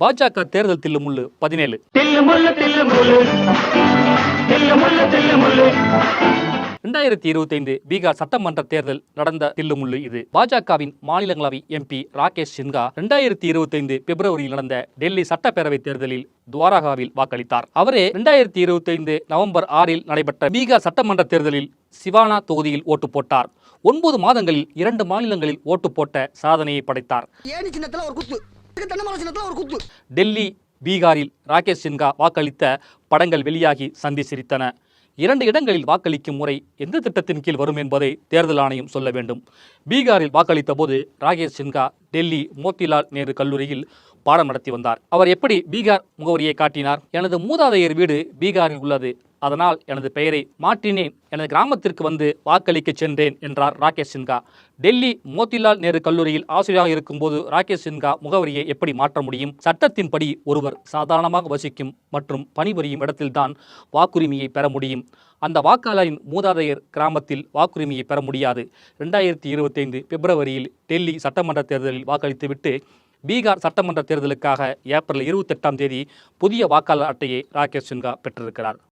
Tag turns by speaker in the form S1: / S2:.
S1: பாஜக தேர்தல் தில்லுமுள்ளு பதினேழு. ரெண்டாயிரத்தி இருபத்தைந்து பீகார் சட்டமன்ற தேர்தல் நடந்த தில்லுமுள்ளு இது. பாஜகவின் மாநிலங்களவை எம்பி ராகேஷ் சின்ஹா ரெண்டாயிரத்தி இருபத்தைந்து பிப்ரவரியில் நடந்த டெல்லி சட்டப்பேரவை தேர்தலில் துவாரகாவில் வாக்களித்தார். அவரே ரெண்டாயிரத்தி இருபத்தைந்து நவம்பர் ஆறில் நடைபெற்ற பீகார் சட்டமன்ற தேர்தலில் சிவானா தொகுதியில் ஓட்டு போட்டார். ஒன்பது மாதங்களில் இரண்டு மாநிலங்களில் ஓட்டு போட்ட சாதனையை படைத்தார்.
S2: ஒரு குத்து.
S1: டெல்லி பீகாரில் ராகேஷ் சின்ஹா வாக்களித்த படங்கள் வெளியாகி சந்தி சிரித்தன. இரண்டு இடங்களில் வாக்களிக்கும் முறை எந்த திட்டத்தின் கீழ் வரும் என்பதை தேர்தல் ஆணையம் சொல்ல வேண்டும். பீகாரில் வாக்களித்த போது ராகேஷ் சின்ஹா டெல்லி மோத்திலால் நேரு கல்லூரியில் பாடம் நடத்தி வந்தார். அவர் எப்படி பீகார் முகவரியை காட்டினார்? எனது மூதாதையர் வீடு பீகாரில் உள்ளது. அதனால் எனது பெயரை மாற்றினேன். எனது கிராமத்திற்கு வந்து வாக்களிக்க சென்றேன் என்றார் ராகேஷ் சின்ஹா. டெல்லி மோத்திலால் நேரு கல்லூரியில் ஆசிரியராக இருக்கும்போது ராகேஷ் சின்ஹா முகவரியை எப்படி மாற்ற முடியும்? சட்டத்தின்படி ஒருவர் சாதாரணமாக வசிக்கும் மற்றும் பணிபுரியும் இடத்தில்தான் வாக்குரிமையை பெற முடியும். அந்த வாக்காளரின் மூதாதையர் கிராமத்தில் வாக்குரிமையை பெற முடியாது. ரெண்டாயிரத்தி இருபத்தைந்து பிப்ரவரியில் டெல்லி சட்டமன்ற தேர்தலில் வாக்களித்துவிட்டு பீகார் சட்டமன்ற தேர்தலுக்காக ஏப்ரல் இருபத்தெட்டாம் தேதி புதிய வாக்காளர் அட்டையை ராகேஷ் சின்ஹா பெற்றிருக்கிறார்.